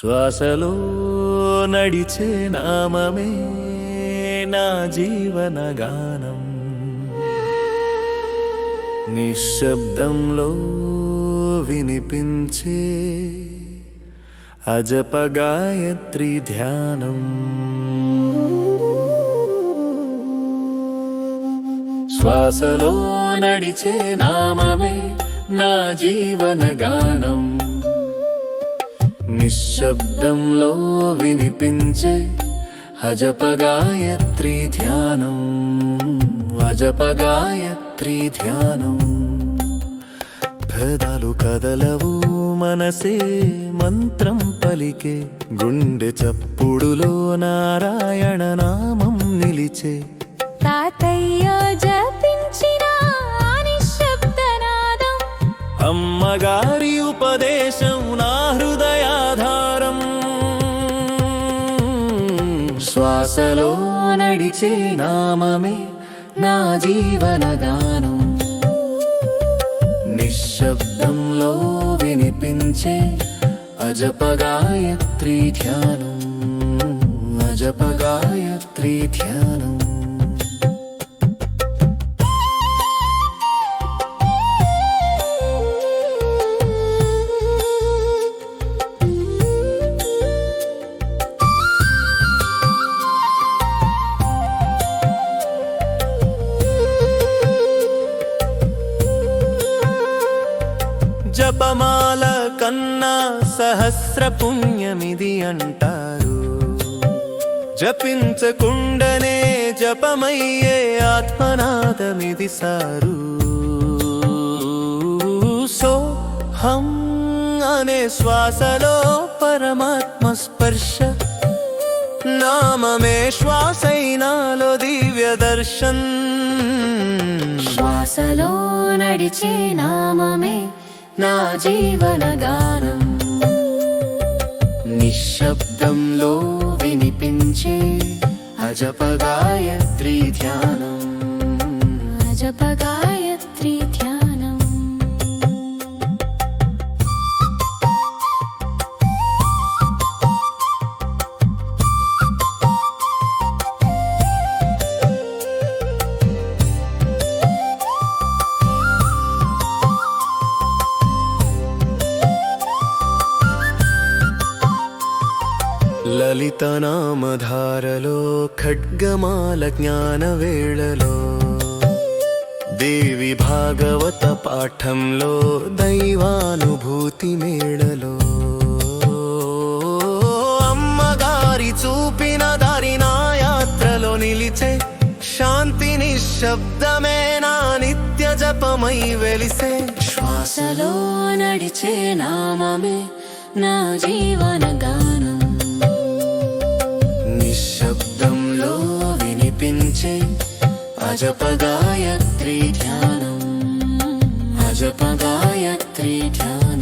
శ్వాసలో నడిచే నామమే నా జీవన గానం. నిశ్శబ్దంలో వినిపించే అజప గాయత్రి ధ్యానం. శ్వాసలో నడిచే నామమే నా జీవన గానం. నిశ్శబ్దంలో వినిపించే హజపగాయత్రి ధ్యానం హజపగాయత్రి ధ్యానం. పెదాలు కదలవు మనసే మంత్రం పలికే గుండె చప్పుడులో నారాయణ నామం నిలిచే. తాతయ్య జపి శ్వాసలో నడిచే నామమే నా జీవనగానం నిశ్శబ్దంలో వినిపించే అజపగాయత్రి ధ్యానం. అజపగాయత్రి ధ్యానం. జపమాల కన్నా సహస్ర పుణ్యమిది అంటారు. జపించకుండనే జపమయ్యే ఆత్మనాదమిది సారు. సో హం అనే శ్వాసలో పరమాత్మ స్పర్శ. నామమే శ్వాసైనాలో దివ్య దర్శన్. శ్వాసలో నడిచే నామమే నా జీవన గానం. నిశ్శబ్దంలో వినిపించే అజపగాయత్రి ధ్యానం. అజపగాయ లలిత నామధారలో ఖడ్గమాల జ్ఞానవేళలో దేవి భాగవత పాఠంలో దైవానుభూతి మేళలో. అమ్మగారి చూపిన దారి నా యాత్రలో నిలిచే శాంతి నిశ్శబ్దమే నా నిత్య జపమై వెలిసే. శ్వాసలో నడిచే నామమే నా జీవన నిశ్శబ్దంలో వినిపించే అజపగాయత్రి ధ్యానం. అజపగాయత్రి ధ్యానం.